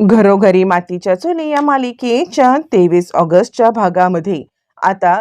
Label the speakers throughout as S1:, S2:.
S1: घरोघरी मातीच्या चुली या मालिकेच्या तेवीस ऑगस्टच्या भागामध्ये. आता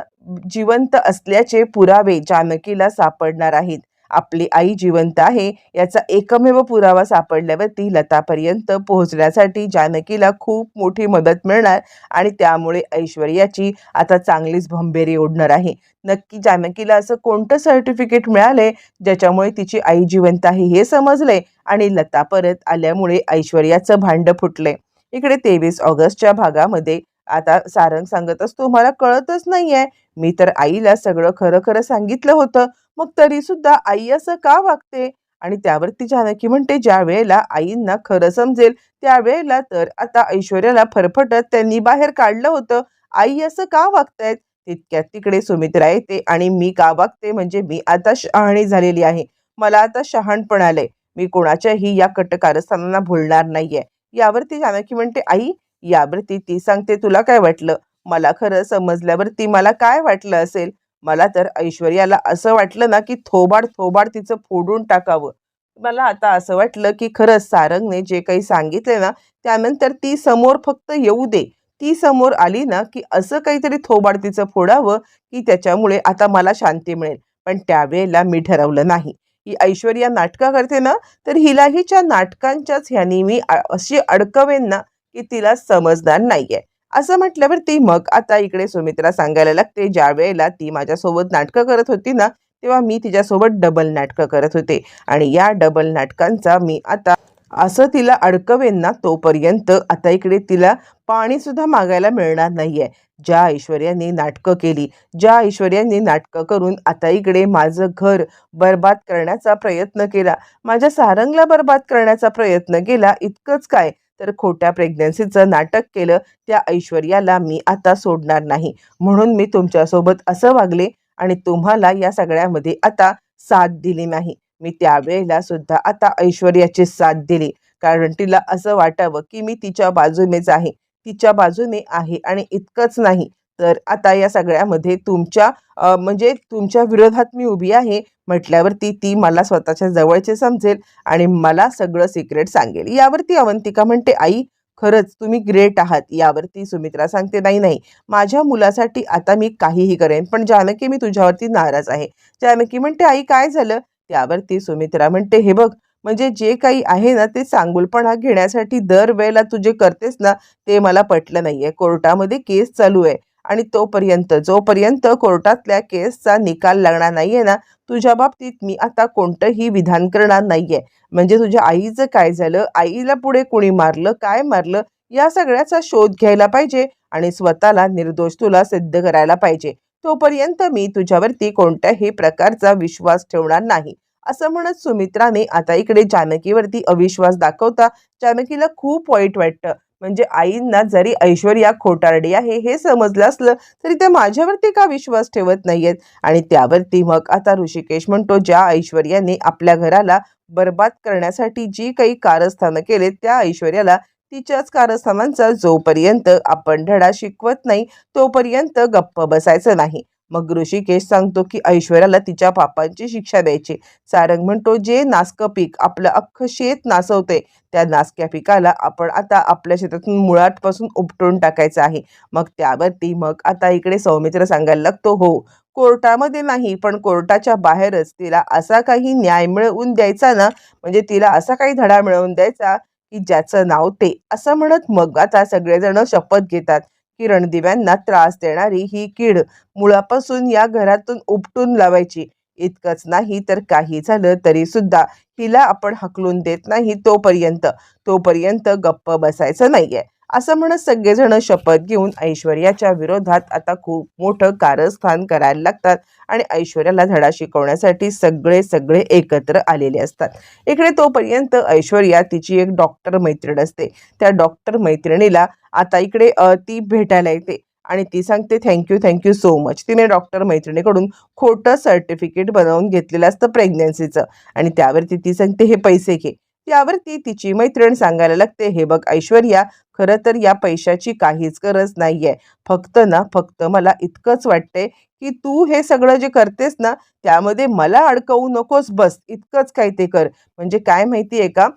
S1: जिवंत असल्याचे पुरावे जानकीला सापडणार आहेत. आपली आई जिवंत आहे याचा एकमेव पुरावा सापडल्यावरती लतापर्यंत पोहोचण्यासाठी जानकीला खूप मोठी मदत मिळणार आणि त्यामुळे ऐश्वर्याची आता चांगलीच भंबेरी ओढणार आहे. नक्की जानकीला असं कोणतं सर्टिफिकेट मिळालंय ज्याच्यामुळे तिची आई जिवंत आहे हे समजलंय आणि लता परत आल्यामुळे ऐश्वर्याचं भांड फुटलंय. इकडे तेवीस ऑगस्टच्या भागामध्ये आता सारंग सांगत असतो मला कळतच नाहीये. मी तर आईला सगळं खरं खरं सांगितलं होतं. मग तरी सुद्धा आई असं का वागते? आणि त्यावरती जानकी म्हणते ज्या वेळेला आईंना खरं समजेल त्यावेळेला तर आता ऐश्वर्याला फरफटत त्यांनी बाहेर काढलं होतं. आई असं का वागतायत? तितक्यात तिकडे सुमित्रा येते आणि मी का वागते? म्हणजे मी आता शहाणी झालेली आहे. मला आता शहाणपण आलंय. मी कोणाच्याही या कटकारस्थानांना भुलणार नाहीये. यावरती जानकी म्हणते आई यावरती ती सांगते तुला काय वाटलं? मला खरं समजल्यावरती मला काय वाटलं असेल? मला तर ऐश्वर्याला असं वाटलं ना की थोबाड थोबाड तिचं फोडून टाकावं. मला आता असं वाटलं की खरंच सारंगने जे काही सांगितले ना त्यानंतर ती समोर फक्त येऊ दे. ती समोर आली ना की असं काहीतरी थोबाड तिचं फोडावं की त्याच्यामुळे आता मला शांती मिळेल. पण त्यावेळेला मी ठरवलं नाही. ही ऐश्वर्या नाटकं करते ना तर हिलाहीच्या नाटकांच्याच ह्यानी मी अशी अडकवेन ना की तिला समजणार नाहीये. असं म्हटल्यावरती मग आता इकडे सुमित्रा सांगायला लागते ज्या वेळेला ती माझ्यासोबत नाटकं करत होती ना तेव्हा मी तिच्यासोबत डबल नाटकं करत होते. आणि या डबल नाटकांचा मी आता असं तिला अडकवेन ना तोपर्यंत आता इकडे तिला पाणीसुद्धा मागायला मिळणार नाही आहे ज्या ऐश्वर्याने नाटकं केली ज्या ऐश्वर्याने नाटकं करून आता इकडे माझं घर बर्बाद करण्याचा प्रयत्न केला माझ्या सारंगला बर्बाद करण्याचा प्रयत्न केला इतकंच काय? तर खोट्या प्रेग्नन्सीचं नाटक केलं त्या ऐश्वर्याला मी आता सोडणार नाही. म्हणून मी तुमच्यासोबत असं वागले आणि तुम्हाला या सगळ्यामध्ये आता साथ दिली नाही. मी त्यावेळेला सुद्धा आता ऐश्वर्याची साथ दिली. कारण तिला असं वाटावं की मी तिच्या बाजूनेच आहे. तिच्या बाजूने आहे आणि इतकंच नाही. तर आता या सगळ्यामध्ये तुमच्या म्हणजे तुमच्या विरोधात मी उभी आहे म्हटल्यावरती ती मला स्वतःच्या जवळचे समजेल आणि मला सगळं सिक्रेट सांगेल. यावरती अवंतिका म्हणते आई खरंच तुम्ही ग्रेट आहात. यावरती सुमित्रा सांगते नाही नाही माझ्या मुलासाठी आता मी काहीही करेन पण जानकी मी तुझ्यावरती नाराज आहे. जानकी म्हणते आई काय झालं? त्यावरती सुमित्रा म्हणते हे बघ म्हणजे जे काही आहे ना ते सांगुलपणा घेण्यासाठी दरवेळेला तू जे करतेस ना ते मला पटलं नाहीये. कोर्टामध्ये केस चालू आहे. आणि तोपर्यंत जोपर्यंत कोर्टातल्या केसचा निकाल लागणार नाहीये ना तुझ्या बाबतीत मी आता कोणतंही विधान करणार नाहीये. म्हणजे तुझ्या आईचं काय झालं? आईला पुढे कुणी मारलं? काय मारलं? या सगळ्याचा शोध घ्यायला पाहिजे आणि स्वतःला निर्दोष तुला सिद्ध करायला पाहिजे. तोपर्यंत मी तुझ्यावरती कोणत्याही प्रकारचा विश्वास ठेवणार नाही. असं म्हणत सुमित्राने आता इकडे जानकीवरती अविश्वास दाखवता जानकीला खूप वाईट वाटतं. म्हणजे आईंना जरी ऐश्वर्या खोटारडी आहे हे समजलं असलं तरी त्या माझ्यावरती का विश्वास ठेवत नाहीयेत? आणि त्यावरती मग आता ऋषिकेश म्हणतो ज्या ऐश्वर्याने आपल्या घराला बर्बाद करण्यासाठी जी काही कारस्थानं केले त्या ऐश्वर्याला तिच्याच कारस्थानांचा जोपर्यंत आपण धडा शिकवत नाही तोपर्यंत गप्प बसायचं नाही. मग ऋषिकेश सांगतो की ऐश्वर्याला तिच्या पापांची शिक्षा द्यायची. सारंग म्हणतो जे नासकं पीक आपलं अख्खं शेत नासवते त्या नासक्या पिकाला आपण आता आपल्या शेतातून मुळातपासून उपटून टाकायचं आहे. मग त्यावरती मग आता इकडे सौमित्र सांगायला लागतो हो कोर्टामध्ये नाही पण कोर्टाच्या बाहेरच तिला असा काही न्याय मिळवून द्यायचा ना म्हणजे तिला असा काही धडा मिळवून द्यायचा की ज्याचं नाव ते. असं म्हणत मग आता सगळेजण शपथ घेतात. किरण दिव्यांना त्रास देणारी ही कीड मुळापासून या घरातून उपटून लावायची. इतकंच नाही तर काही झालं तरी सुद्धा हिला आपण हकलून देत नाही तोपर्यंत. तोपर्यंत गप्प बसायचं नाहीये. असं म्हणत सगळेजण शपथ घेऊन ऐश्वर्याच्या विरोधात आता खूप मोठं कारस्थान करायला लागतात आणि ऐश्वर्याला धडा शिकवण्यासाठी सगळे सगळे एकत्र आलेले असतात. इकडे तोपर्यंत ऐश्वर्या तिची एक डॉक्टर मैत्रीण असते. त्या डॉक्टर मैत्रिणीला आता इकडे ती भेटायला येते आणि ती सांगते thank you thank you so much तिने डॉक्टर मैत्रिणीकडून खोटं सर्टिफिकेट बनवून घेतलेलं असतं प्रेग्नन्सीचं आणि त्यावरती ती सांगते हे पैसे घे. त्यावरती तिची मैत्रीण सांगायला लागते हे बघ ऐश्वर्या खरं तर या पैशाची काहीच गरज नाहीये. फक्त ना फक्त मला इतकंच वाटतंय की तू हे सगळं जे करतेस ना त्यामध्ये मला अडकवू नकोस बस इतकंच काय ते कर. म्हणजे काय माहिती आहे का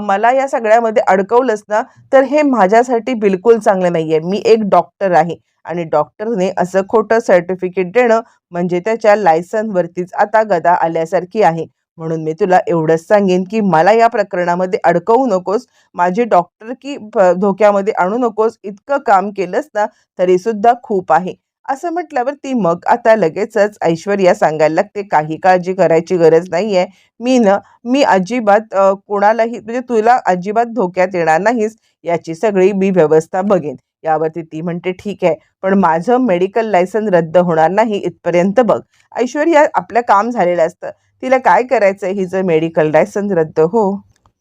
S1: मला या सगळ्यामध्ये अडकवलंस ना तर हे माझ्यासाठी बिलकुल चांगलं नाही आहे मी एक डॉक्टर आहे आणि डॉक्टरने असं खोटं सर्टिफिकेट देणं म्हणजे त्याच्या लायसनवरतीच आता गदा आल्यासारखी आहे. म्हणून मी तुला एवढंच सांगेन की मला या प्रकरणामध्ये अडकवू नकोस. माझी डॉक्टर की प- धोक्यामध्ये आणू नकोस. इतकं काम केलंस ना तरी सुद्धा खूप आहे. असं म्हटल्यावर ती मग आता लगेचच ऐश्वर्या सांगायला लागते काही काळजी करायची गरज नाही आहे मी न मी अजिबात कोणालाही म्हणजे तुला अजिबात धोक्यात येणार नाहीस. याची सगळी मी व्यवस्था बघेन. यावरती ती म्हणते ठीक आहे पण माझं मेडिकल लायसन रद्द होणार नाही इथपर्यंत बघ. ऐश्वर्या आपलं काम झालेलं असतं. तिला काय करायचं हिचं मेडिकल लायसन्स रद्द हो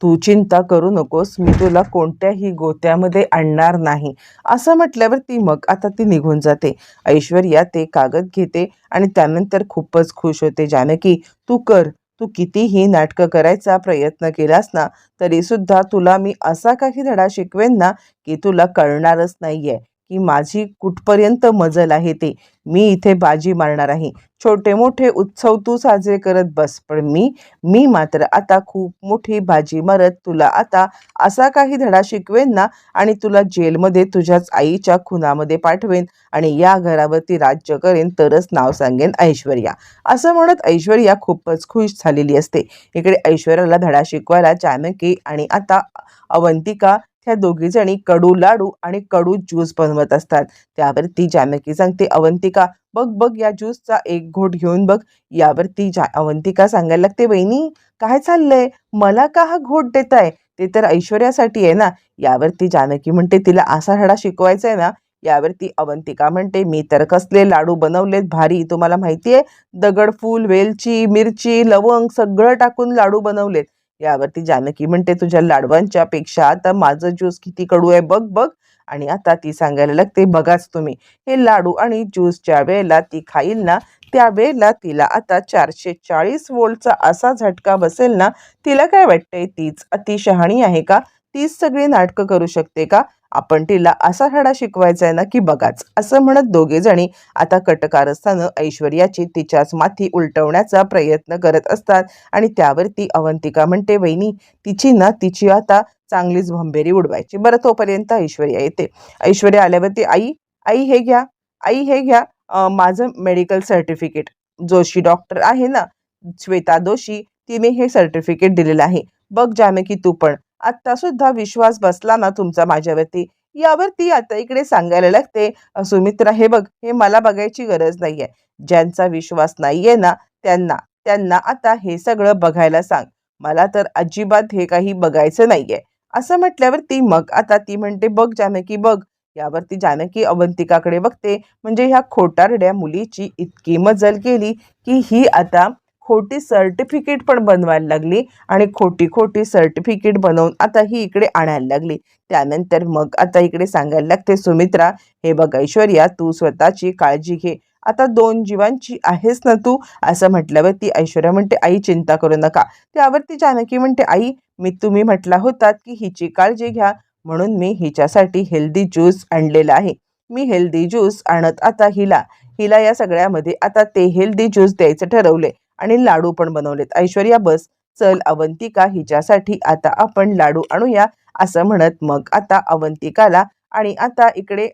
S1: तू चिंता करू नकोस मी तुला कोणत्याही गोत्यामध्ये आणणार नाही. असं म्हटल्यावर ती मग आता ती निघून जाते. ऐश्वर्या ते कागद घेते आणि त्यानंतर खूपच खुश होते. जानकी तू कर. तू कितीही नाटकं करायचा प्रयत्न केलास ना तरीसुद्धा तुला मी असा काही धडा शिकवेन ना की तुला कळणारच नाही आहे की माझी कुठपर्यंत मजल आहे ते. मी इथे बाजी मारणार आहे. छोटे मोठे उत्सव तू साजरे करत बस. पण मी मी मात्र आता खूप मोठी बाजी मारत तुला आता असा काही धडा शिकवेन ना आणि तुला जेलमध्ये तुझ्याच आईच्या खुनामध्ये पाठवेन आणि या घरावरती राज्य करेन तरच नाव सांगेन ऐश्वर्या. असं म्हणत ऐश्वर्या खूपच खुश झालेली असते. इकडे ऐश्वर्याला धडा शिकवायला जानकी आणि आता अवंतिका ह्या दोघी जणी कडू लाडू आणि कडू ज्यूस बनवत असतात. त्यावरती जानकी सांगते अवंतिका बघ बघ या ज्यूसचा एक घोट घेऊन बघ. यावरती जा अवंतिका सांगायला लागते वहिनी काय चाललंय? मला का हा घोट देताय? ते तर ऐश्वर्यासाठी आहे ना. यावरती जानकी म्हणते तिला असा धडा शिकवायचा आहे ना. यावरती अवंतिका म्हणते मी तर कसले लाडू बनवलेत भारी तुम्हाला माहिती आहे दगडफूल वेलची मिरची लवंग सगळं टाकून लाडू बनवलेत. यावरती जानकी म्हणते तुझ्या लाडवांच्या पेक्षा आता माझं ज्यूस किती कडू आहे बघ बघ. आणि आता ती सांगायला लागते बघाच तुम्ही हे लाडू आणि ज्यूस ज्या वेळेला ती खाईल ना त्यावेळेला तिला आता चारशे चाळीस वोल्टचा असा झटका बसेल ना तिला काय वाटतंय तीच अतिशहाणी आहे का? तीच सगळी नाटकं करू शकते का? आपण तिला असा धडा शिकवायचा आहे ना की बघाच असं म्हणत दोघे जणी आता कटकारस्थानं ऐश्वर्याची तिच्याच माथी उलटवण्याचा प्रयत्न करत असतात आणि त्यावरती अवंतिका म्हणते वहिनी तिची ना तिची आता चांगलीच भंबेरी उडवायची. बरं तोपर्यंत ऐश्वर्या येते. ऐश्वर्या आल्यावरती आई आई हे घ्या आई हे घ्या माझं मेडिकल सर्टिफिकेट. जोशी डॉक्टर आहे ना श्वेता दोशी तिने हे सर्टिफिकेट दिलेलं आहे. बघ जानकी तू पण आत्ता सुद्धा विश्वास बसला ना तुमचा माझ्यावरती. यावरती आता इकडे सांगायला लागते सुमित्रा हे बघ हे मला बघायची गरज नाहीये. ज्यांचा विश्वास नाहीये ना त्यांना त्यांना आता हे सगळं बघायला सांग. मला तर अजिबात हे काही बघायचं नाहीये. असं म्हटल्यावर ती मग आता ती म्हणते बघ जानकी बघ. यावरती जानकी अवंतिकाकडे बघते. म्हणजे ह्या खोटारड्या मुलीची इतकी मजल केली की ही आता खोटी सर्टिफिकेट पण बनवायला लागली आणि खोटी खोटी सर्टिफिकेट बनवून आता ही इकडे आणायला लागली. त्यानंतर मग आता इकडे सांगायला लागते सुमित्रा हे बघ ऐश्वर्या तू स्वतःची काळजी घे. आता दोन जीवांची आहेस ना तू? असं म्हटल्यावर ती ऐश्वर्या म्हणते आई चिंता करू नका. त्यावरती जानकी म्हणते आई मी तुम्ही म्हटला होतात की हिची काळजी घ्या. म्हणून मी हिच्यासाठी हेल्दी ज्यूस आणलेला आहे. मी हेल्दी ज्यूस आणत आता हिला. हिला या सगळ्यामध्ये आता ते हेल्दी ज्यूस द्यायचं ठरवले आणि लाडू पण बनवलेत. ऐश्वर्या बस चल अवंतिका हिच्यासाठी आता आपण लाडू आणूया असं म्हणत मग आता अवंतिकाला आणि आता इकडे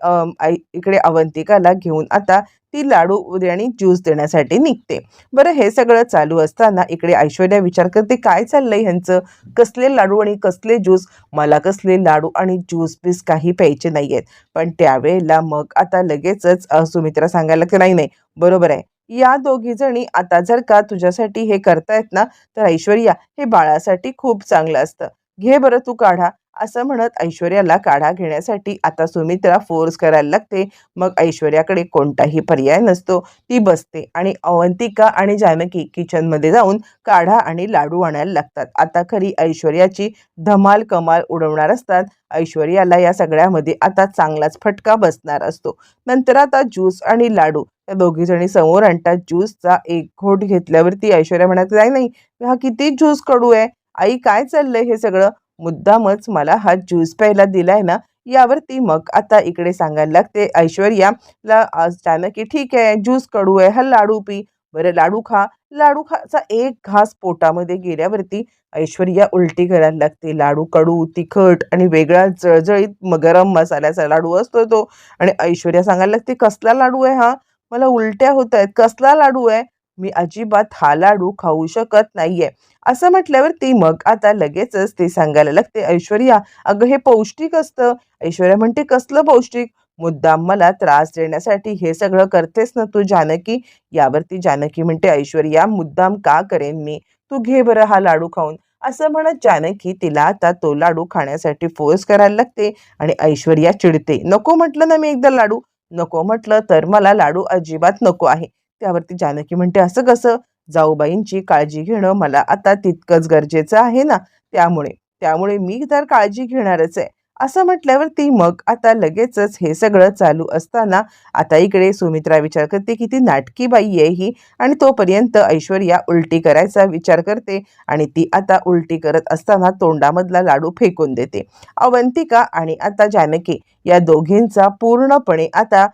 S1: इकडे अवंतिकाला घेऊन आता ती लाडू आणि ज्यूस देण्यासाठी निघते. बरं हे सगळं चालू असताना इकडे ऐश्वर्या विचार करते काय चाललंय ह्यांचं? कसले लाडू आणि कसले ज्यूस? मला कसले लाडू आणि ज्यूस बीस काही प्यायचे नाही आहेत पण त्यावेळेला मग आता लगेचच सुमित्रा सांगायला की नाही नाही बरोबर आहे. या दोघी जणी आता जर का तुझ्यासाठी हे करतायत ना तर ऐश्वर्या हे बाळासाठी खूप चांगलं असतं. घे बरं तू काढा. असं म्हणत ऐश्वर्याला काढा घेण्यासाठी आता सुमित्रा फोर्स करायला लागते. मग ऐश्वर्याकडे कोणताही पर्याय नसतो. ती बसते आणि अवंतिका आणि जानकी किचनमध्ये जाऊन काढा आणि लाडू आणायला लागतात. आता खरी ऐश्वर्याची धमाल कमाल उडवणार असतात. ऐश्वर्याला या सगळ्यामध्ये आता चांगलाच फटका बसणार असतो. नंतर आता ज्यूस आणि लाडू. त्या दोघी जणी समोर आणतात. ज्यूसचा एक घोट घेतल्यावरती ऐश्वर्या म्हणत नाही हा किती ज्यूस कडू आहे? आई काय चाललंय हे सगळं? मुद्दामच मला हा ज्यूस प्यायला दिलाय ना यावरती मग आता इकडे सांगायला लागते ऐश्वर्याला अचानक की ठीक आहे ज्यूस कडू आहे हा लाडू पी. बरं लाडू खा. लाडू खाचा एक घास पोटामध्ये गेल्यावरती ऐश्वर्या उलटी करायला लागते. लाडू कडू तिखट आणि वेगळा जळजळीत गरम मसाल्याचा लाडू असतो तो. आणि ऐश्वर्या सांगायला लागते कसला लाडू आहे हा? मला उलट्या होत आहेत. कसला लाडू आहे? मी अजिबात हा लाडू खाऊ शकत नाहीये. असं म्हटल्यावर ती मग आता लगेचच ते सांगायला लागते ऐश्वर्या अगं हे पौष्टिक असतं. ऐश्वर्या म्हणते कसलं पौष्टिक? मुद्दाम मला त्रास देण्यासाठी हे सगळं करतेस ना तू जानकी? यावरती जानकी म्हणते ऐश्वर्या मुद्दाम का करेन मी? तू घे बरं हा लाडू खाऊन. असं म्हणत जानकी तिला आता तो लाडू खाण्यासाठी फोर्स करायला लागते आणि ऐश्वर्या चिडते नको म्हटलं ना मी एकदा लाडू. नको म्हटलं तर मला लाडू अजिबात नको आहे. त्यावरती जानकी म्हणते असं कसं? जाऊबाईंची काळजी घेणं मला आता तितकंच गरजेचं आहे ना? त्यामुळे त्यामुळे मी तर काळजी घेणारच आहे. असं म्हटल्यावर ती मग आता लगेचच हे सगळं चालू असताना आता इकडे सुमित्रा विचार करते की ती नाटकी बाई आहे ही आणि तोपर्यंत ऐश्वर्या उलटी करायचा विचार करते आणि ती आता उलटी करत असताना तोंडामधला लाडू फेकून देते. अवंतिका आणि आता जानकी या दोघींचा पूर्णपणे आता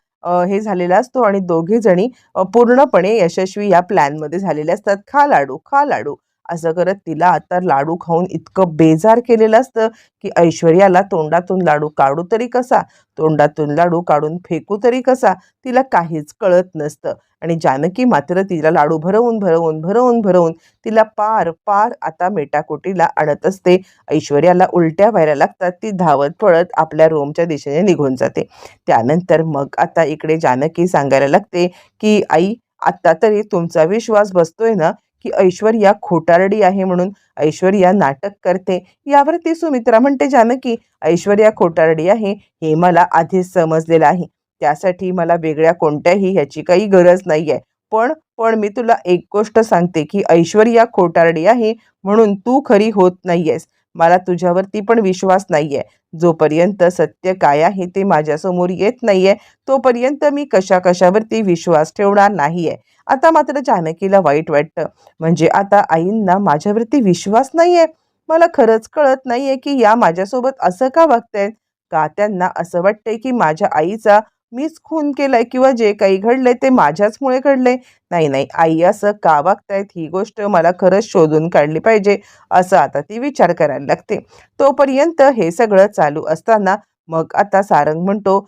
S1: हे झालेला असतो आणि दोघे जणी पूर्णपणे यशस्वी या प्लॅनमध्ये झालेले असतात. खा लाडू खा लाडू. असं करत तिला आता लाडू खाऊन इतकं बेजार केलेलं असतं की ऐश्वर्याला तोंडातून लाडू काढू तरी कसा? तोंडातून लाडू काढून फेकू तरी कसा? तिला काहीच कळत नसतं. आणि जानकी मात्र तिला लाडू भरवून भरवून भरवून भरवून तिला पार पार आता मेटाकोटीला आणत असते. ऐश्वर्याला उलट्या व्हायला लागतात. ती धावत पळत आपल्या रोमच्या दिशेने निघून जाते. त्यानंतर मग आता इकडे जानकी सांगायला लागते की आई आत्ता तरी तुमचा विश्वास बसतोय ना? की ऐश्वर्या खोटारडी आहे म्हणून ऐश्वर्या नाटक करते. यावरती सुमित्रा म्हणते जानकी ऐश्वर्या खोटारडी आहे हे मला आधीच समजलेलं आहे. त्यासाठी मला वेगळ्या कोणत्याही ह्याची काही गरज नाही आहे पण पण मी तुला एक गोष्ट सांगते की ऐश्वर्या खोटारडी आहे म्हणून तू खरी होत नाहीयेस. मला तुझ्यावरती पण विश्वास नाहीये. जोपर्यंत सत्य काय आहे ते माझ्यासमोर येत नाहीये तोपर्यंत मी कशा कशावरती विश्वास ठेवणार नाहीये. आता मात्र जानकीला वाईट वाटतं. म्हणजे आता आईंना माझ्यावरती विश्वास नाहीये. मला खरंच कळत नाहीये की या माझ्यासोबत असं का वागतायत? का त्यांना असं वाटतंय की माझ्या आईचा मीच खून केलाय किंवा जे काही घडलंय ते माझ्याचमुळे घडलंय. नाही नाही आई असं का वागतायत ही गोष्ट मला खरंच शोधून काढली पाहिजे असं आता ती विचार करायला लागते. तोपर्यंत हे सगळं चालू असताना मग आता सारंग म्हणतो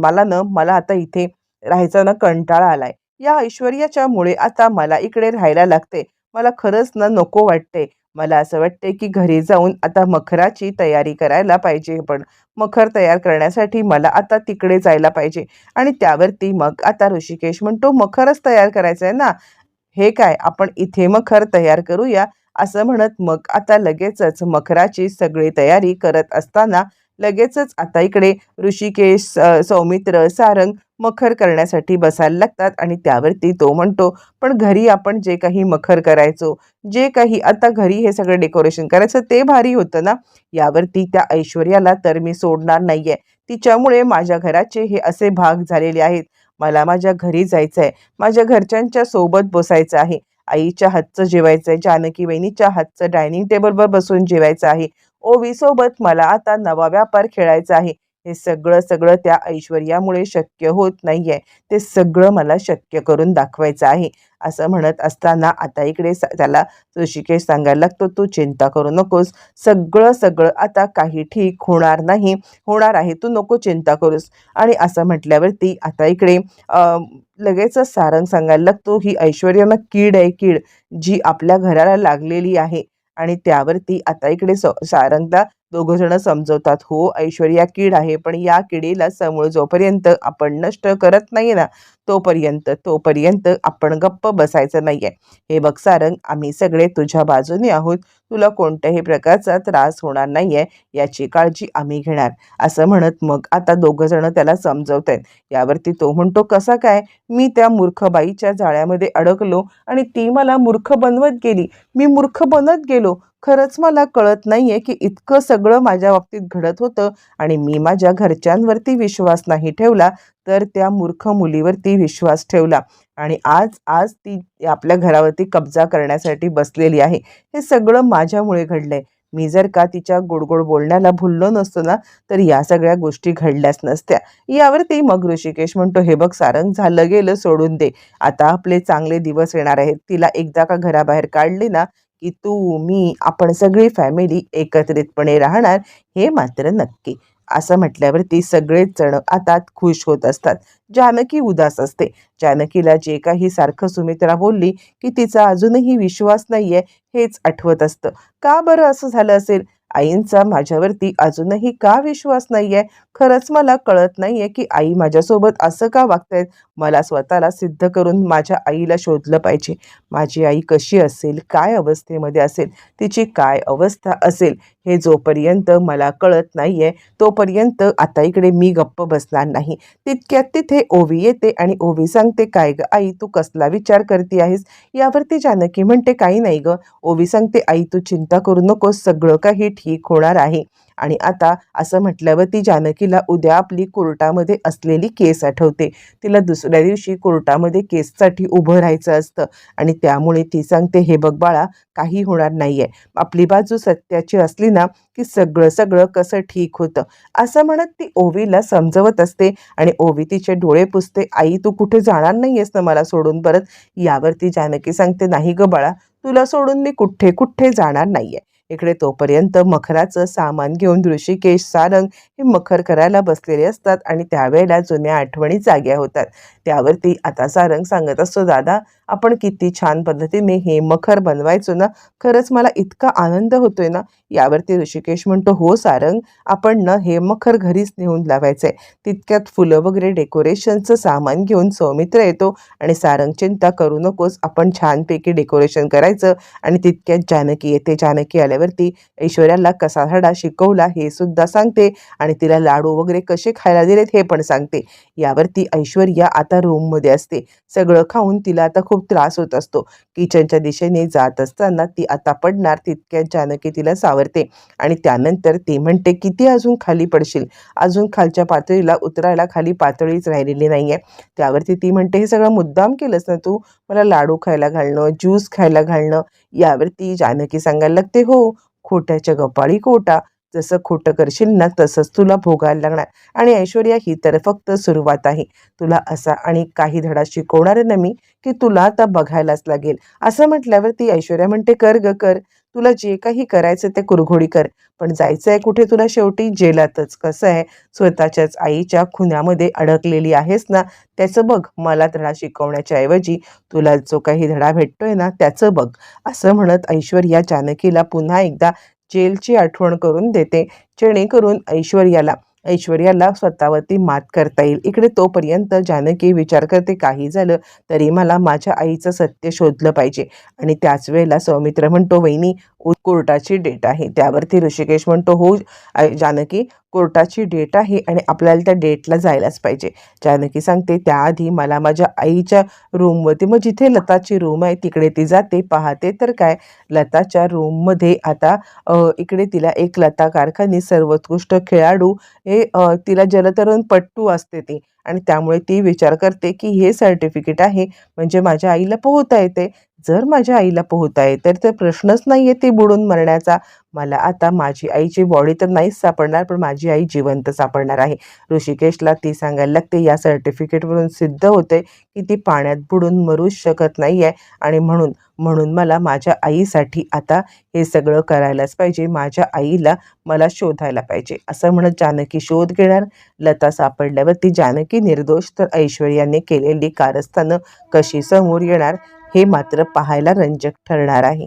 S1: मला न मला आता इथे राहायचा ना कंटाळा आलाय. या ऐश्वर्याच्या मुळे आता मला इकडे राहायला लागते. मला खरंच ना नको वाटते मला असं वाटते की घरी जाऊन आता मखराची तयारी करायला पाहिजे. पण मखर तयार करण्यासाठी मला आता तिकडे जायला पाहिजे. आणि त्यावरती मग आता ऋषिकेश म्हणतो मखरच तयार करायचं आहे ना. हे काय? आपण इथे मखर तयार करूया. असं म्हणत मग आता लगेचच मखराची सगळी तयारी करत असताना लगेचच आता इकडे ऋषिकेश सौमित्र सारंग मखर करण्यासाठी बसायला लागतात आणि त्यावरती तो म्हणतो पण घरी आपण जे काही मखर करायचो जे काही आता घरी हे सगळं डेकोरेशन करायचं ते भारी होतं ना? यावरती त्या ऐश्वर्याला तर मी सोडणार नाही आहे तिच्यामुळे माझ्या घराचे हे असे भाग झालेले आहेत. मला माझ्या घरी जायचं आहे माझ्या घरच्यांच्या सोबत बसायचं आहे. आईच्या हातचं जेवायचं आहे जानकी वहिनीच्या हातचं डायनिंग टेबलवर बसून जेवायचं आहे. ओवीसोबत मला आता नवा व्यापार खेळायचा आहे. हे सगळं सगळं त्या ऐश्वर्यामुळे शक्य होत नाहीये. ते सगळं मला शक्य करून दाखवायचं आहे. असं म्हणत असताना आता इकडे त्याला ऋषिकेश सांगायला लागतो तू चिंता करू नकोस. सगळं सगळं आता काही ठीक होणार नाही. होणार आहे. तू नको चिंता करूस. आणि असं म्हटल्यावरती आता इकडे लगेचच सारंग सांगायला लागतो ही ऐश्वर्यानं कीड आहे कीड. जी आपल्या घराला लागलेली आहे. आणि त्यावरती आता इकडे सारंगला दोघं जण समजवतात. हो ऐश्वर्या कीड आहे पण या किडीला समूळ जोपर्यंत आपण नष्ट करत नाही ना तोपर्यंत तोपर्यंत आपण गप्प बसायचं नाही आहे हे बघ सारंग आम्ही सगळे तुझ्या बाजूने आहोत. तुला कोणत्याही प्रकारचा त्रास होणार नाहीये याची काळजी आम्ही घेणार. असं म्हणत मग आता दोघं जण त्याला समजवत आहेत यावरती तो म्हणतो कसा काय? मी त्या मूर्ख बाईच्या जाळ्यामध्ये अडकलो आणि ती मला मूर्ख बनवत गेली. मी मूर्ख बनत गेलो. खरंच मला कळत नाहीये की इतकं सगळं माझ्या बाबतीत घडत होतं आणि मी माझ्या घरच्यांवरती विश्वास नाही ठेवला तर त्या मूर्ख मुलीवरती विश्वास ठेवला. आणि आज आज ती आपल्या घरावरती कब्जा करण्यासाठी बसलेली आहे. हे सगळं माझ्यामुळे घडलंय. मी जर का तिच्या गोडगोड बोलण्याला भुललो नसतो ना तर या सगळ्या गोष्टी घडल्याच नसत्या. यावरती मग ऋषिकेश म्हणतो हे बघ सारंग झालं गेलं सोडून दे. आता आपले चांगले दिवस येणार आहेत. तिला एकदा का घराबाहेर काढली ना की तू मी आपण सगळी फॅमिली एकत्रितपणे राहणार हे मात्र नक्की. असं म्हटल्यावरती सगळेच जण आता खुश होत असतात. जानकी उदास असते. जानकीला जे काही सारखं सुमित्रा बोलली की तिचा अजूनही विश्वास नाहीये हेच आठवत असतं. का बरं असं झालं असेल? आईंचा माझ्यावरती अजूनही का विश्वास नाहीये? खरंच मला कळत नाहीये की आई माझ्यासोबत असं का वागतायत. मला स्वतःला सिद्ध करून माझ्या आईला शोधलं पाहिजे. माझी आई कशी असेल? काय अवस्थेमध्ये असेल? तिची काय अवस्था असेल? हे जोपर्यंत मला कळत नाहीये तोपर्यंत आता इकडे मी गप्प बसणार नाही. तितक्यात तिथे ओवी येते आणि ओवी सांगते काय ग आई तू कसला विचार करते आहेस? यावरती जानकी म्हणते काही नाही ग. ओवी सांगते आई तू चिंता करू नकोस. सगळं काही ठीक होणार आहे. आणि आता असं म्हटल्यावर ती जानकीला उद्या आपली कोर्टामध्ये असलेली केस आठवते. तिला दुसऱ्या दिवशी कोर्टामध्ये केससाठी उभं राहायचं असतं आणि त्यामुळे ती सांगते हे बघ बाळा काही होणार नाही आहे आपली बाजू सत्याची असली ना की सगळं सगळं कसं ठीक होतं. असं म्हणत ती ओवीला समजवत असते आणि ओवी तिचे डोळे पुसते आई तू कुठे जाणार नाहीयेस ना मला सोडून परत? यावरती जानकी सांगते नाही ग बाळा तुला सोडून मी कुठे कुठे जाणार नाही आहे इकडे तोपर्यंत मखराचं सामान घेऊन ऋषिकेश सारंग हे मखर करायला बसलेले असतात आणि त्यावेळेला जुन्या आठवणी जाग्या होतात. त्यावरती आता सारंग सांगत असतो दादा आपण किती छान पद्धतीने हे मखर बनवायचो ना खरंच मला इतका आनंद होतोय ना. यावरती ऋषिकेश म्हणतो हो सारंग आपण ना हे मखर घरीच नेऊन लावायचं आहे तितक्यात फुलं वगैरे डेकोरेशनचं सामान घेऊन सौमित्र येतो आणि सारंग चिंता करू नकोस आपण छानपैकी डेकोरेशन करायचं आणि तितक्यात जानकी येते. जानकी आल्यावरती ऐश्वर्याला कसा धडा शिकवला हे सुद्धा सांगते आणि तिला लाडू वगैरे कसे खायला दिलेत हे पण सांगते. यावरती ऐश्वर्या आता रूममध्ये असते. सगळं खाऊन तिला आता खूप त्रास होत असतो. किचनच्या दिशेने जात असताना ती आता पडणार तितक्यात जानकी तिला सावरते आणि त्यानंतर ती म्हणते किती अजून खाली पडशील. अजून खालच्या पातळीला उतरायला खाली पातळीच राहिलेली नाहीये. त्यावरती ती म्हणते हे सगळं मुद्दाम केलंस ना तू? मला लाडू खायला घालणं ज्यूस खायला घालणं? यावरती जानकी सांगायला लागते हो खोट्याच्या गपाळी खोटा. जसं खोटं करशील ना तसंच तुला भोगायला लागणार. आणि ऐश्वर्या ही तर फक्त सुरुवात आहे. तुला असा आणि काही धडा शिकवणार ना मी की तुला आता बघायलाच लागेल. असं म्हटल्यावर ती ऐश्वर्या म्हणते कर ग कर. तुला जे काही करायचं ते कुरघोडी कर. पण जायचं आहे कुठे तुला शेवटी? जेलातच. कसं आहे? स्वतःच्याच आईच्या खुन्यामध्ये अडकलेली आहेस ना? त्याचं बघ. मला धडा शिकवण्याच्या ऐवजी तुला जो काही धडा भेटतोय ना त्याचं बघ. असं म्हणत ऐश्वर्या जानकीला पुन्हा एकदा जेलची आठवण करून देते. जेणेकरून ऐश्वर्याला ऐश्वर्याला स्वतःवरती मात करता येईल. इकडे तोपर्यंत जानकी विचार करते काही झालं तरी मला माझ्या आईचं सत्य शोधलं पाहिजे. आणि त्याच वेळेला सौमित्र म्हणतो वहिनी कोर्टाची डेट आहे. त्यावरती ऋषिकेश म्हणतो हो जानकी कोर्टाची डेट आहे आणि आपल्याला त्या डेटला जायलाच पाहिजे. जानकी सांगते त्याआधी मला माझ्या आईच्या रूमवरती मग जिथे लताची रूम आहे तिकडे ती जाते. पाहते तर काय लताच्या रूममध्ये आता इकडे तिला एक लता कारखानी सर्वोत्कृष्ट खेळाडू हे तिला जलतरण पट्टू असते ती आणि त्यामुळे ती विचार करते की हे सर्टिफिकेट आहे म्हणजे माझ्या आईला पोहता येते. जर माझ्या आईला पोहता आहे तर ते प्रश्नच नाही आहे ती बुडून मरण्याचा. मला आता माझी आईची बॉडी तर नाहीच सापडणार पण माझी आई जिवंत सापडणार आहे. ऋषिकेशला ती सांगायला लागते या सर्टिफिकेटवरून सिद्ध होते की ती पाण्यात बुडून मरूच शकत नाही आहे आणि म्हणून म्हणून मला माझ्या आईसाठी आता हे सगळं करायलाच पाहिजे. माझ्या आईला मला शोधायला पाहिजे. असं म्हणत जानकी शोध घेणार. लता सापडल्यावर ती जानकी निर्दोष तर ऐश्वर्याने केलेली कारस्थानं कशी समोर येणार? हे मात्र पाहायला रंजक ठरणार आहे.